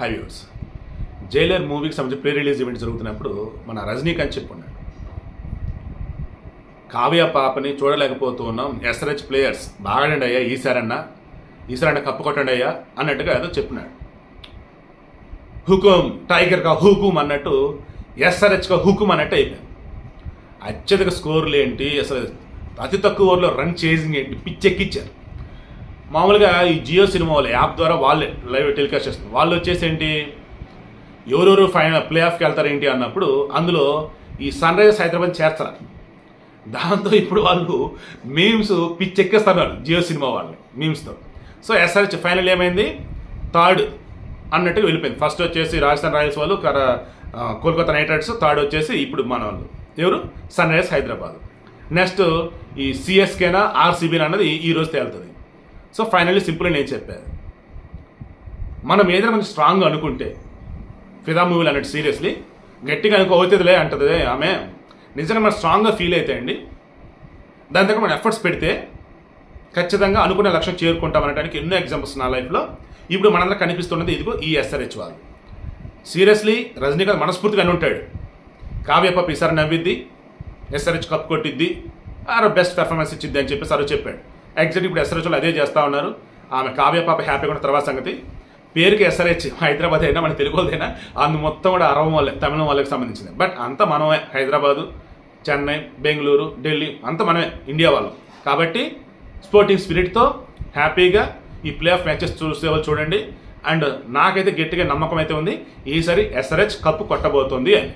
High views. Jailer మూవీకి సంబంధించి pre release event జరుగుతున్నప్పుడు మన రజనీకాంత్ చెప్పున్నాడు. కావ్య పాపని చూడలేకపోతూ ఉన్నాం ఎస్ఆర్హెచ్ ప్లేయర్స్ బాగాడండి అయ్యా ఈసారన్న ఈసారన్న కప్పు కొట్టండి అయ్యా అన్నట్టుగా ఏదో చెప్పినాడు హుకుం టైగర్గా హుకుం అన్నట్టు ఎస్ఆర్హెచ్గా హుకుం అన్నట్టు అయిపోయింది. అత్యధిక స్కోర్లు ఏంటి? అసలు అతి తక్కువ ఓవర్లో రన్ చేసింగ్ ఏంటి? పిచ్చెక్కిచ్చారు. మామూలుగా ఈ జియో సినిమా వాళ్ళ యాప్ ద్వారా వాళ్ళే లైవ్ టెలికాస్ట్ చేస్తుంది. వాళ్ళు వచ్చేసి ఏంటి ఎవరెవరు ఫైనల్ ప్లే ఆఫ్కి వెళ్తారు ఏంటి అన్నప్పుడు అందులో ఈ సన్ రైజర్స్ హైదరాబాద్ చేస్తారు దాంతో ఇప్పుడు వాళ్ళు మీమ్స్ పిచ్చెక్కేస్తున్నారు జియో సినిమా వాళ్ళు మీమ్స్తో. సో ఎస్ఆర్హెచ్ ఫైనల్ ఏమైంది? థర్డ్ అన్నట్టుగా వెళ్ళిపోయింది. ఫస్ట్ వచ్చేసి రాజస్థాన్ రాయల్స్ వాళ్ళు కోల్కతా నైట్ రైడర్స్ థర్డ్ వచ్చేసి ఇప్పుడు మన వాళ్ళు. ఎవరు? Sun Risers Hyderabad. నెక్స్ట్ ఈ సిఎస్కేనా ఆర్సీబీనా అన్నది ఈరోజు తేలుతుంది. సో ఫైనల్లీ సింపుల్ నేను చెప్పాను. మనం ఏదైనా కొంచెం స్ట్రాంగ్ అనుకుంటే ఫిదా మూవీలు అన్నట్టు సీరియస్లీ గట్టిగా అనుకోవచ్చులే అంటది ఆమె. నిజంగా మనం స్ట్రాంగ్గా ఫీల్ అవుతాయండి అండి దాని దగ్గర మనం ఎఫర్ట్స్ పెడితే ఖచ్చితంగా అనుకునే లక్ష్యం చేరుకుంటాం అనడానికి ఎన్నో ఎగ్జాంపుల్స్ నా లైఫ్లో ఇప్పుడు మనందరం కనిపిస్తున్నది ఇదిగో ఈ ఎస్ఆర్హెచ్ వాళ్ళు. సీరియస్లీ రజనీకాంత్ మనస్ఫూర్తిగా అని ఉంటాడు. కావ్యప్ప ఈసారి నవ్విద్ది ఎస్ఆర్హెచ్ కప్ కొట్టిద్ది ఆరో బెస్ట్ పెర్ఫార్మెన్స్ ఇచ్చింది అని చెప్పేసి సార్ చెప్పాడు. ఎగ్జాక్ట్ ఇప్పుడు ఎస్ఆర్హెచ్లో అదే చేస్తూ ఉన్నారు. ఆమె కావ్య పాప హ్యాపీగా ఉన్న తర్వాత సంగతి. పేరుకి ఎస్ఆర్హెచ్ హైదరాబాద్ అయినా మన తెలుగు అయినా అందు మొత్తం కూడా అరవం వాళ్ళే తమిళం వాళ్ళకి సంబంధించింది. బట్ అంతా మనమే హైదరాబాదు చెన్నై బెంగళూరు ఢిల్లీ అంతా మనమే ఇండియా వాళ్ళం. కాబట్టి స్పోర్టింగ్ స్పిరిట్తో హ్యాపీగా ఈ ప్లే ఆఫ్ మ్యాచెస్ చూసే వాళ్ళు చూడండి. అండ్ నాకైతే గట్టిగా నమ్మకం అయితే ఉంది ఈసారి ఎస్ఆర్హెచ్ కప్పు కొట్టబోతోంది అని.